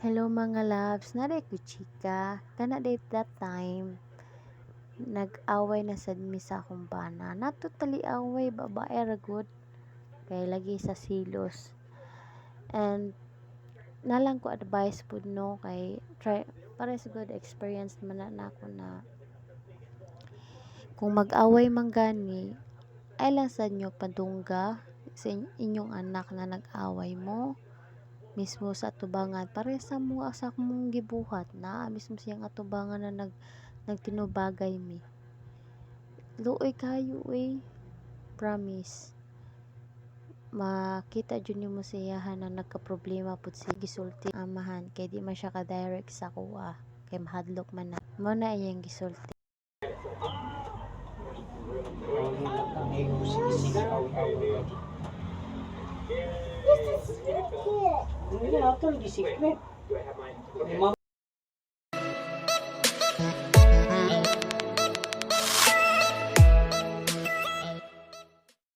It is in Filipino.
Hello mga loves, naray ko chika. Kana date that time, nag-away na sad mi sa akong bana. Not totally away, babae ra good. Kay lagi sa silos. And nalang ko advice pud no kay try para sa good experience man na nako na kung mag-away man gani ay lang sad nyo padungga sa in- inyong anak na nag-away mo mismo sa atubangan. Pare sa mo sa mong gibuhat na mismo siyang atubangan na nag nagtinubagay mi. Luoy kayo eh promise. Makita jud nimo siyahan na nagka-problema pud si gisulti amahan. Kay di man siya ka direct sa kuha. Kay mahadlok man na. Mo na iyang gisulti i have my mi?